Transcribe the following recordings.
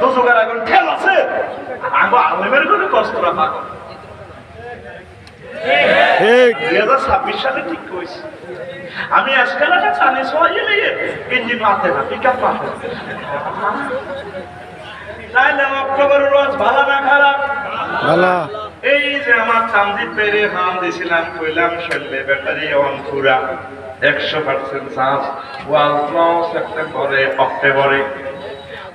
দোজোগার আগুন আছে। আঙ্গো আলেমের কোনো কষ্ট রাখা ঠিক। দুই হাজার ছাব্বিশ সালে ঠিক করেছি আমি আজকাল একটা চালি সবাই নিয়ে ইঞ্জিন মারতে না পিক আপ মারতে তাইলে অক্টোবর রোজ ভালো না খারাপ। ভালো। এই যে আমার চান্দি পেরে হাম দিছিলাম কইলাম শৈলে ব্যাটারি অন পুরা। একশো পার্সেন্ট চার্জ। ওয়াল সেপ্টেম্বরে অক্টোবরে।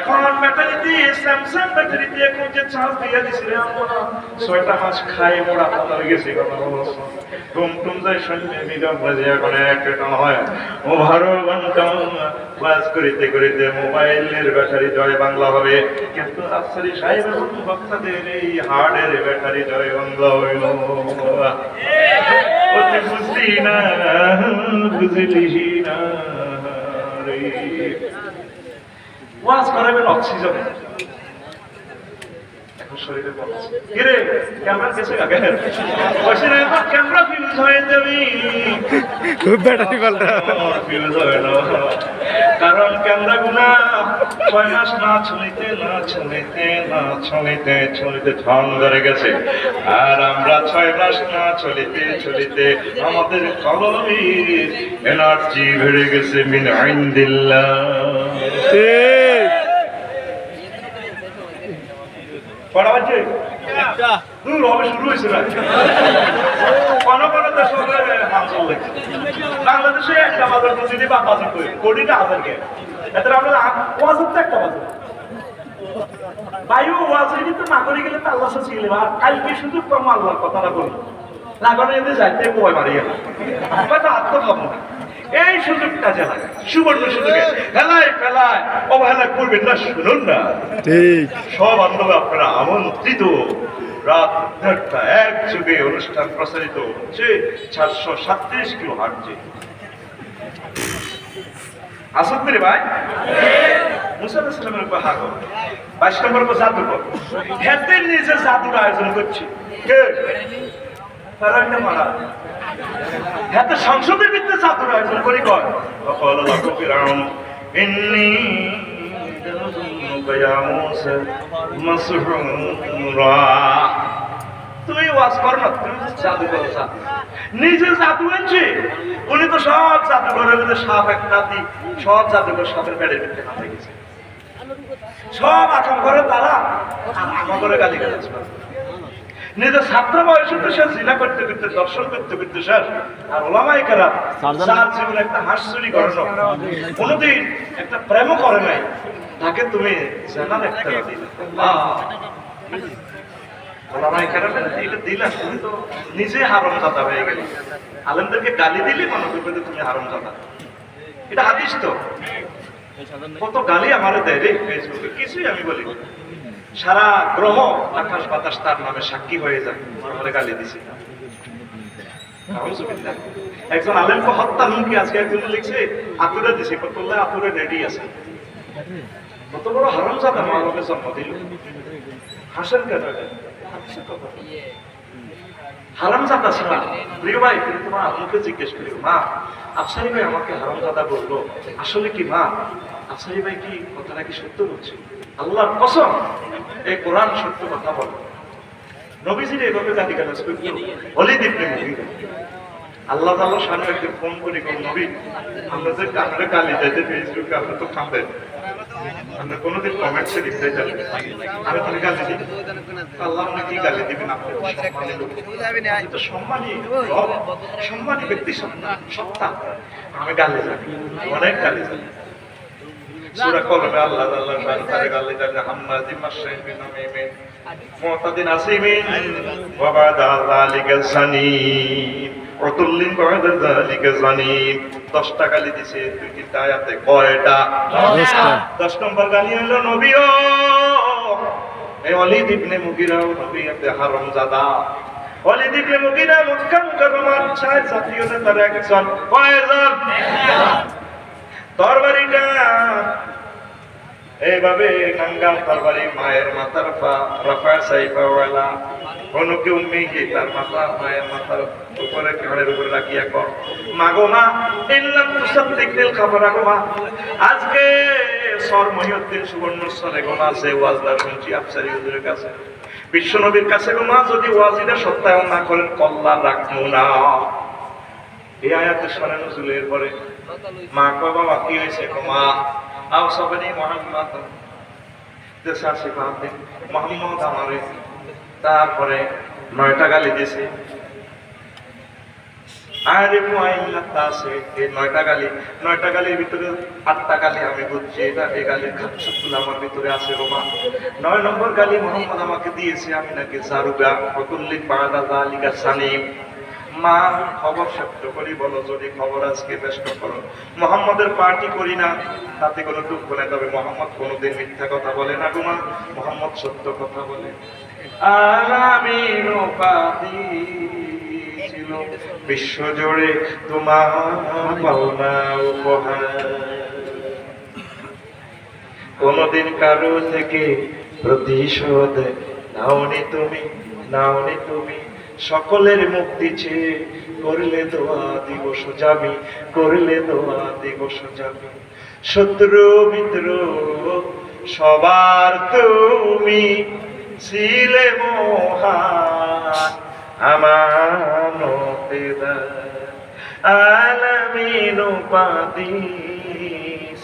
এখন ব্যাটারি স্যামসাং ব্যাটারি দিয়ে কোন যে চার্জ দিয়ে দিছিল আমরা ছয়টা মাস খাই মোড়া পাতা হয়ে গেছে কথা বলছো টুম টুম যাই শুনবে মিডিয়াম বাজে এখন একটা হয়। ও ভারো ঘণ্টা বাস করিতে করিতে মোবাইলের ব্যাটারি জয় বাংলা হবে। কিন্তু আফসারি সাহেব এবং বক্তাদের এই হার্ডের ব্যাটারি জয় বাংলা হইল। বুঝলি না বুঝলি না। রে ওয়াজ করাবেন অক্সিজেন। এখন শরীরে কিরে ক্যামেরা গেছে আগে বসে ক্যামেরা ফিউজ হয়ে যাবি। খুব ব্যাটারি পাল্টা ফিউজ হয় না কারণ ক্যামেরা গুলা ছয় মাস না ছুঁইতে না ছুঁইতে না ছুঁইতে ছুঁইতে ঠন ধরে গেছে। আর আমরা ছয় মাস না চলিতে চলিতে আমাদের কলমের এনার্জি বেড়ে গেছে মিন আইন দিল্লা বাজছে দূর হবে শুরু হয়েছে না। কোন কোন দেশ লাগছে বাংলাদেশে বাজার বা করি কোটিটা হাজার কে? এতে ওয়াজের তো একটা বায়ু ওয়াজের কিন্তু না করে গেলে তো আল্লাহ সাথে গেলে আর কালকে শুধু কম আল্লাহর কথা না এতে যাইতে বয় মারি গেল। হয়তো এই সুযোগটা সুবর্ণ সুযোগে। ফেলায় ফেলায় অবহেলা করবেন না শুনুন না। ঠিক। সব বান্ধব আপনারা আমন্ত্রিত। রাত দেড়টা এক যুগে অনুষ্ঠান প্রসারিত হচ্ছে। চারশো সাতত্রিশ কিলো হাঁটছে আসুন রে ভাই মুসা ইসলামের উপর হাগ বাইশ নম্বর উপর জাদুকর হেতের নিজে জাদুর আয়োজন করছে কে ফেরান্ডে মারা হাতে সংসদের ভিত্তিতে জাদুর আয়োজন করি কর وقال له فرعون إني لأظنك يا موسى مسحورا তুমি ওয়াজ করো না তুমি জাদু করো জাদু নিজে জাদু আনছে উনি তো সব জাদুঘরের মধ্যে সাপ এক নাতি সব জাদুঘর সাপের পেটের ভিতরে হাতে গেছে। সব আকাম করে তারা আমা করে গালি গালাজ করে। নিজের ছাত্র বয়সে তো সে জিনা করতে করতে দর্শন করতে করতে শেষ। আর ওলামাই কারা যার জীবনে একটা হাঁস চুরি করে কোনোদিন একটা প্রেমও করে নাই। তাকে তুমি জানার একটা দিলে সারা গ্রহ আকাশ বাতাস তার নামে সাক্ষী হয়ে আমার গালি দিছি। একজন আলেমকে হত্যা হুমকি আজকে একজন লিখছে, আতুরে দিছে আতুরে রেডি আছে। কত বড় হারাম জাদা মানবে জন্ম দিল। হাসেন কেন? কথা। ছাড়া প্রিয় ভাই, তুমি তোমার আম্মুকে জিজ্ঞেস করি মা, আফসারি ভাই আমাকে হারাম জাদা বলল। আসলে কি, মা? আফসারি ভাই কি কথাটা কি সত্য বলছে? আল্লাহর কসম এই কোরআন সত্য কথা বলে। নবীজির এভাবে গালি গালাজ করতো আল্লাহ তাআলা সামনে একদিন ফোন করে কোন নবী আমরা যে আপনারা গালি দিতে ফেসবুকে, আপনি তো খাবেন আমরা কোনোদিন কমেন্টসে লিখতে যাবেন আমি তাহলে গালি দিই আল্লাহ আপনি কি গালি দিবেন, আপনি সম্মানী সম্মানী ব্যক্তি সত্তা আমি গালি জানি অনেক গালি জানি সূরা আসিমিন সানিম 10টা গালি দিছে দুই তিনটা আয়াতে কয়টা? দশটা। দশ নম্বর গালি হলো নবীও এই অলিদ ইবনে মুগিরা নবী হারাম জাদা অলিদ ইবনে মুগিরা মক্কা মুকাররমার ছয় জাতীয় নেতার একজন। কয়জন তরবারিটা। এইভাবে তরবারি মায়ের মাথার পা রফা সাইফাওয়ালা অনুকে উম্মিকে তার মাথা, মায়ের মাথার উপরে উপরে রাখিয়া কর। মাগো মা তুসাদ্দিক দিল খবর মা। আজকে সর মহিউদ্দিন সুবর্ণ সরে ওয়াজদার শুনছি আফসারি হুজুরের কাছে। বিশ্বনবীর কাছে গোমা যদি ওয়াজিটা সত্যায়ন না করেন কল্লা রাখব না। এই আয়াতের সরে নজুলের পরে মা কয়, বাবা, কি হয়েছে গো মা? আও সবাই মোহাম্মদ। দেশা শিখাতে মোহাম্মদ আমারে তারপরে নয়টা গালি দিয়েছে। আরে আছে এই নয়টা গালি, নয়টা গালির ভিতরে আটটা গালি আমি বুঝছি, এটা এই গালির আমার ভিতরে আছে রোমা নয় নম্বর গালি মোহাম্মদ আমাকে দিয়েছে, আমি নাকি সারুগা ফতুল্লিক বাগাদা জালিকা সানিম। মা খবর করি, বলো যদি খবর আজকে ব্যস্ত করো। মোহাম্মদের পার্টি করি না, তাতে কোনো দুঃখ নেই, তবে মোহাম্মদ কোনোদিন মিথ্যা কথা বলে না গুমা মোহাম্মদ সত্য কথা বলে। আর আমি ছিল তোমার পাওনা উপহার। কোনদিন কারও থেকে প্রতিশোধ নাওনি তুমি নাওনি তুমি। সকলের মুক্তি চেয়ে করলে দোয়া দিবস যাবি করলে দোয়া দিবস যাবি শত্রু, মিত্র, সবার তুমি ছিলে মহান আমানতেদা আলামিন উপাধি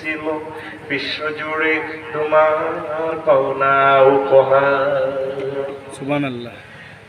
ছিল। বিশ্বজুড়ে তোমার পাওনা উপহার। সুবান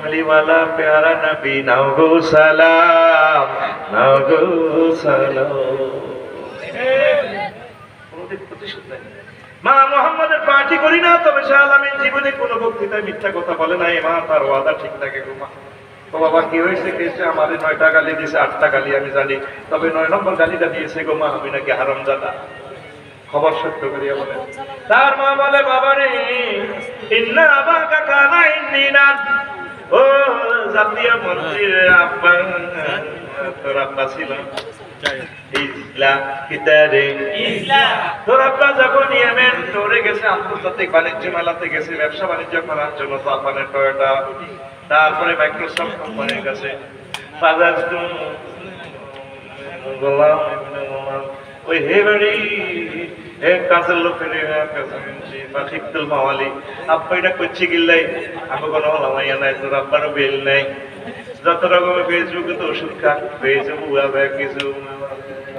कमलीवाला कमलीवाला प्यारा नबी नाव गो सलाम नाव गो সালাম কোনোদিন প্রতিশোধ নেয় না। মা মোহাম্মদের পার্টি করি না তবে শাহ আলামিন জীবনে কোনো বক্তৃতায় মিথ্যা কথা বলে নাই মা তার ওয়াদা ঠিক থাকে গো মা ও বাবা কি হয়েছে কেছে আমাদের নয়টা গালি দিয়েছে আটটা গালি আমি জানি তবে নয় নম্বর গালিটা দিয়েছে গো মা আমি নাকি হারাম জাদা খবর সত্য করিয়া বলে তার মা বলে বাবা রে ইন্না আবাকা কানা ইন্নিনা ও জাতীয় মন্ত্রীর আব্বা। তোর আব্বা ছিল। ইসলা কিতারে। তোর আব্বা যখন ইয়েমেন তোরে গেছে আন্তর্জাতিক বাণিজ্য মেলাতে গেছে ব্যবসা বাণিজ্য করার জন্য জাপানের টয়োটা তারপরে মাইক্রোসফট কোম্পানির কাছে। গোলাম ওই হে হে কাজের লোকের পাখিতুল মাওয়ালি আব্বা এটা করছে গিল্লাই আমি নাই, তোর আব্বারও বেল নাই যত রকমের ফেসবুকে তো ওষুধ খা ফেসবুক কিছু। এ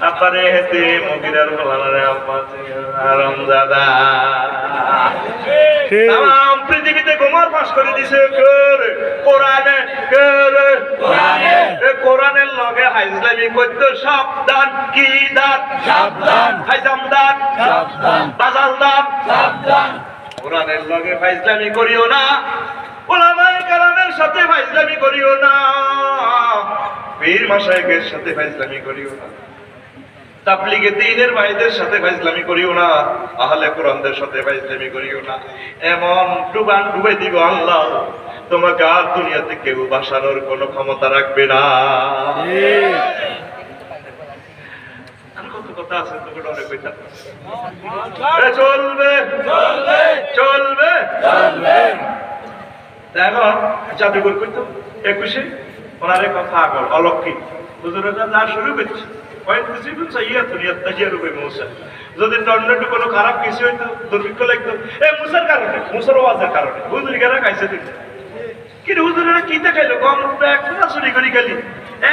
আপারে হেতে মগিরার বলারে আপা আরাম দাদা। তাম পৃথিবীতে গোমর পাস করে দিছে কর? কোরআনে। কর? এ কোরআনের লগে হাইজলামি কইতো সাবধান। কি দান? সাবধান। হাইজাম দান। সাবধান। বাজাল দান। সাবধান। কোরআনের লগে ফাইজলামি করিও না। ওলামায়ে কালামের সাথে ফাইজলামি করিও না। পীর সাথে ফাইজলামি করিও না। তাবলিগে দিনের ভাইদের সাথে ফাইজলামি করিও না। আহলে কোরআনদের সাথে ফাইজলামি করিও না। এমন ডুবান ডুবে দিব আল্লাহ। তোমাকে আর দুনিয়াতে কেউ বাসানোর কোনো ক্ষমতা রাখবে না। এ চলবে। চলবে। দেখো জাদুঘর করতো একুশে ওনারে কথা আগল অলক্ষী হুজুরেরা যা শুরু করছে যদি টর্নেটো কোনো খারাপ কিছু হইতো, দুর্ভিক্ষ লাগতো, এ মুসার কারণে, মুসার ওয়াজের কারণে, হুজুরি গেরা খাইছে দিন কিন্তু হুজুরেরা কি দেখাইলো? ফোনা চুরি করি গেলি।